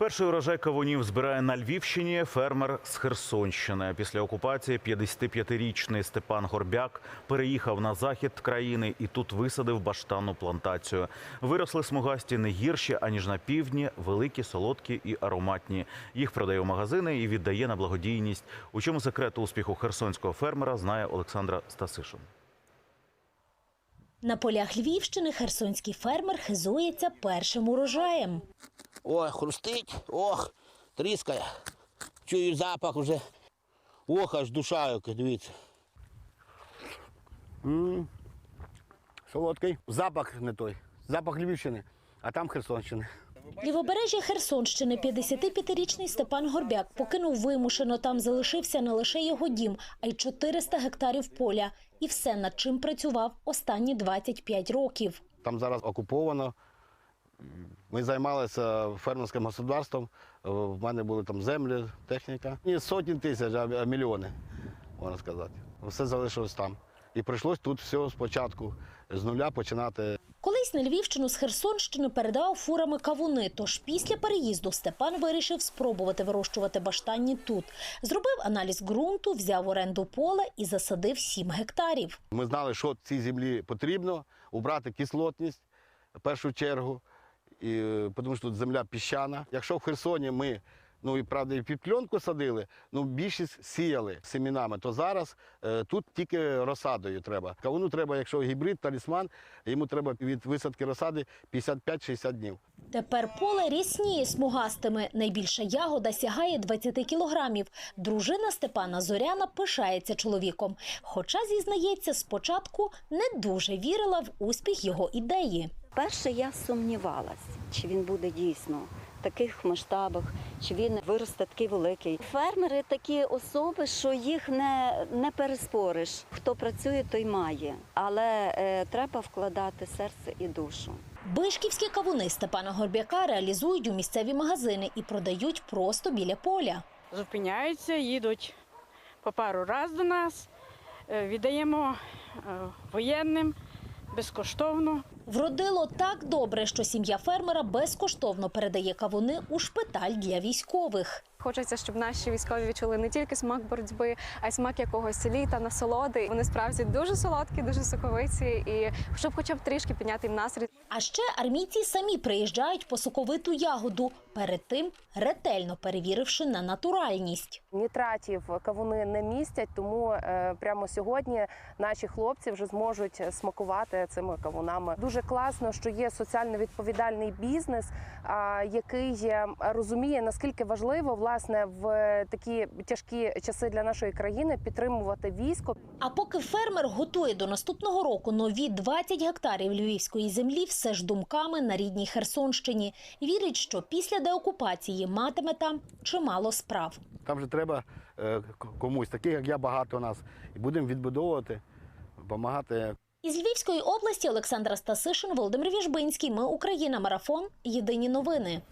Перший урожай кавунів збирає на Львівщині фермер з Херсонщини. Після окупації 55-річний Степан Горбяк переїхав на захід країни і тут висадив баштанну плантацію. Виросли смугасті не гірші аніж на півдні, великі, солодкі і ароматні. Їх продає в магазини і віддає на благодійність. У чому секрет успіху херсонського фермера знає Олександра Стасишин. На полях Львівщини херсонський фермер хизується першим урожаєм. Ой, хрустить, ох, тріскає. Чую запах вже. Ох, аж душа, дивіться. м Солодкий. Запах не той. Запах Львівщини, а там Херсонщини. Лівобережжя Херсонщини 55-річний Степан Горбяк покинув вимушено. Там залишився не лише його дім, а й 400 гектарів поля. І все, над чим працював останні 25 років. Там зараз окуповано. Ми займалися фермерським господарством. Е, В мене були там землі, техніка. Не сотні тисяч, а а мільйони, можна сказати. Все залишилось там. І прийшлось тут все спочатку з нуля починати. Колись на Львівщину з Херсонщини передавав фурами кавуни. Тож після переїзду Степан вирішив спробувати вирощувати баштанні тут. Зробив аналіз ґрунту, взяв оренду поле і засадив 7 гектарів. Ми знали, що цій землі потрібно, убрати кислотність в першу чергу, і, тому що тут земля піщана. Якщо в Херсоні ми, ну і правда, і під пленку садили, ну більшість сіяли семінами, то зараз е, тут тільки розсадою треба. Кавуну треба, якщо гібрид, талісман, йому треба від висадки розсади 55-60 днів. Тепер поле рісніє смугастими. Найбільша ягода сягає 20 кілограмів. Дружина Степана Зоряна пишається чоловіком. Хоча, зізнається, спочатку не дуже вірила в успіх його ідеї. Перше я сумнівалась, чи він буде дійсно в таких масштабах, чи він виросте такий великий. Фермери такі особи, що їх не, не переспориш. Хто працює, той має. Але е, треба вкладати серце і душу. Бишківські кавуни Степана Горбяка реалізують у місцеві магазини і продають просто біля поля. зупиняються, їдуть по пару разів до нас, е, віддаємо е, воєнним безкоштовно. Вродило так добре, що сім'я фермера безкоштовно передає кавуни у шпиталь для військових. Хочеться, щоб наші військові відчули не тільки смак боротьби, а й смак якогось літа, насолоди. Вони справді дуже солодкі, дуже соковиті, і щоб хоча б трішки підняти їм настрій. А ще армійці самі приїжджають по соковиту ягоду, перед тим ретельно перевіривши на натуральність. Нітратів кавуни не містять, тому е, прямо сьогодні наші хлопці вже зможуть смакувати цими кавунами. Дуже класно, що є соціально відповідальний бізнес, який е, розуміє наскільки важливо власне в такі тяжкі часи для нашої країни підтримувати військо. А поки фермер готує до наступного року нові 20 гектарів львівської землі, все ж думками на рідній Херсонщині. Вірить, що після деокупації матиме там чимало справ. Там же треба е, комусь, таких як я, багато нас. І будемо відбудовувати, допомагати. Із Львівської області Олександра Стасишин, Володимир Віжбинський. Ми Україна. Марафон. Єдині новини.